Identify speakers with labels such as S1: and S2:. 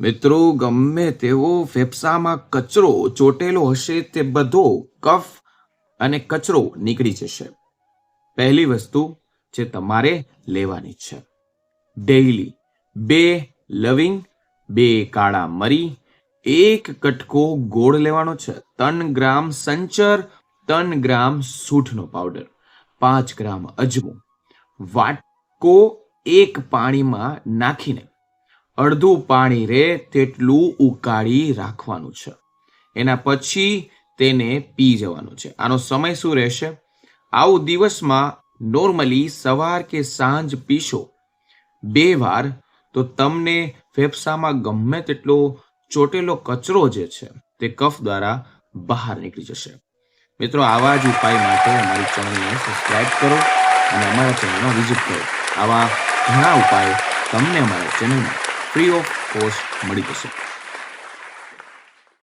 S1: મિત્રો, ગમે તેવો ફેફસામાં કચરો ચોટેલો હશે તે બધો કફ અને કચરો નીકળી જશે. પહેલી વસ્તુ જે તમારે લેવાની છે. ડેઈલી બે લવિંગ, બે કાળા મરી, એક કટકો ગોળ લેવાનો છે. ત્રણ ગ્રામ સંચર, ત્રણ ગ્રામ સૂઠનો પાવડર, પાંચ ગ્રામ અજમો. વાટકો એક પાણીમાં નાખીને અડધું પાણી રહે તેટલું ઉકાળી રાખવાનું છે. એના પછી તેને પી જવાનું છે. આનો સમય શું રહેશે? આવું દિવસમાં નોર્મલી સવાર કે સાંજ પીશો. બે વાર તો તમને ફેફસામાં ગમે તેટલો ચોટેલો કચરો જે છે તે કફ દ્વારા બહાર નીકળી જશે. મિત્રો, આવા જ ઉપાય માટે અમારી ચેનલને સબસ્ક્રાઇબ કરો અને અમારા ચેનલમાં વિઝિટ કરો. આવા ઘણા ઉપાય તમને અમારા ચેનલમાં ફ્રી ઓફ કોસ્ટ મળી જશે